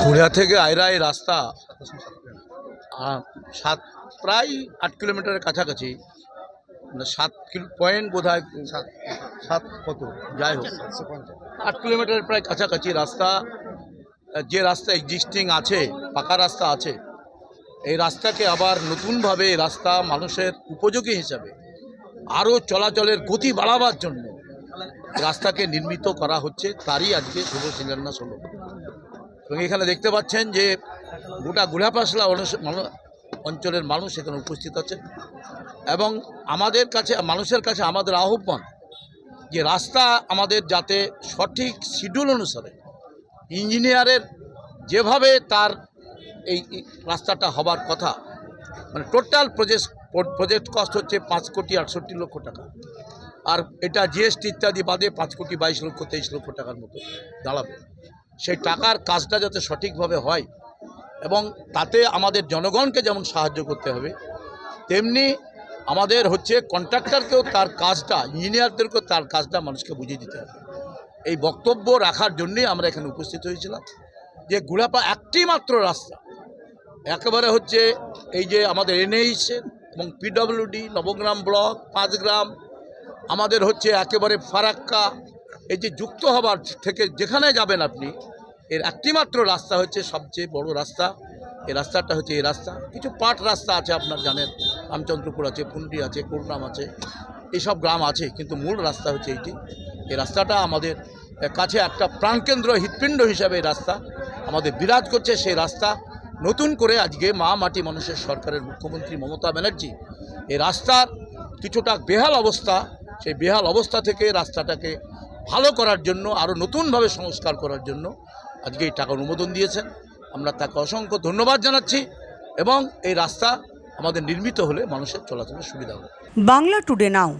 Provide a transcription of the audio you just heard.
খুড়িয়া থেকে আয়রা এই রাস্তা সাত, প্রায় আট কিলোমিটারের কাছাকাছি। মানে সাত কিলো পয়েন্ট বোধ হয় সাত কত, যাই হোক। আট কিলোমিটারের প্রায় কাছাকাছি রাস্তা। যে রাস্তা এক্সিস্টিং আছে, পাকা রাস্তা আছে, এই রাস্তাকে আবার নতুনভাবে রাস্তা মানুষের উপযোগী হিসাবে আরও চলাচলের গতি বাড়াবার জন্য রাস্তাকে নির্মিত করা হচ্ছে, তারই আজকে শুভ শিলান্যাস হলো। এবং এখানে দেখতে পাচ্ছেন যে গোটা গুড়াপাসলা অনুস- অঞ্চলের মানুষ এখানে উপস্থিত আছে এবং আমাদের কাছে, মানুষের কাছে আমাদের আহ্বান যে রাস্তা আমাদের যাতে সঠিক শিডিউল অনুসারে ইঞ্জিনিয়ারের যেভাবে তার এই রাস্তাটা হবার কথা মানে টোটাল প্রজেক্ট প্রজেক্ট কস্ট হচ্ছে পাঁচ কোটি আটষট্টি লক্ষ টাকা। আর এটা জিএসটি ইত্যাদি বাদে পাঁচ কোটি বাইশ লক্ষ, তেইশ লক্ষ টাকার মতো দাঁড়াবে। সেই টাকার কাজটা যাতে সঠিকভাবে হয় এবং তাতে আমাদের জনগণকে যেমন সাহায্য করতে হবে, তেমনি আমাদের হচ্ছে কন্ট্রাক্টরকেও তার কাজটা, ইঞ্জিনিয়ারদেরকেও তার কাজটা মানুষকে বুঝিয়ে দিতে হবে। এই বক্তব্য রাখার জন্যই আমরা এখানে উপস্থিত হয়েছিলাম। যে গুড়াপা একটি মাত্র রাস্তা, একেবারে হচ্ছে এই যে আমাদের এনএইচ এবং পিডব্লিউডি নবগ্রাম ব্লক, পাঁচগ্রাম, আমাদের হচ্ছে একেবারে ফারাক্কা, এই যে যুক্ত হবার থেকে যেখানে যাবেন আপনি, এর একটিমাত্র রাস্তা হচ্ছে সবচেয়ে বড় রাস্তা। এই রাস্তাটা হচ্ছে এই রাস্তা। কিছু পাট রাস্তা আছে আপনার জানেন, রামচন্দ্রপুর আছে, পুন্ডি আছে করুণাম আছে এইসব গ্রাম আছে, কিন্তু মূল রাস্তা হচ্ছে এইটি। এই রাস্তাটা আমাদের কাছে একটা প্রাণকেন্দ্র হৃৎপিণ্ড হিসাবে রাস্তা আমাদের বিরাজ করছে। সেই রাস্তা নতুন করে আজকে মা মাটি মানুষের সরকারের মুখ্যমন্ত্রী মমতা ব্যানার্জি এই রাস্তার কিছুটা বেহাল অবস্থা, সেই বেহাল অবস্থা থেকে রাস্তাটাকে ভালো করার জন্য আরও নতুনভাবে সংস্কার করার জন্য আজকে এই টাকা অনুমোদন দিয়েছেন। আমরা তাকে অসংখ্য ধন্যবাদ জানাচ্ছি এবং এই রাস্তা আমাদের নির্মিত হলে মানুষের চলাচলের সুবিধা হবে। Bangla today now.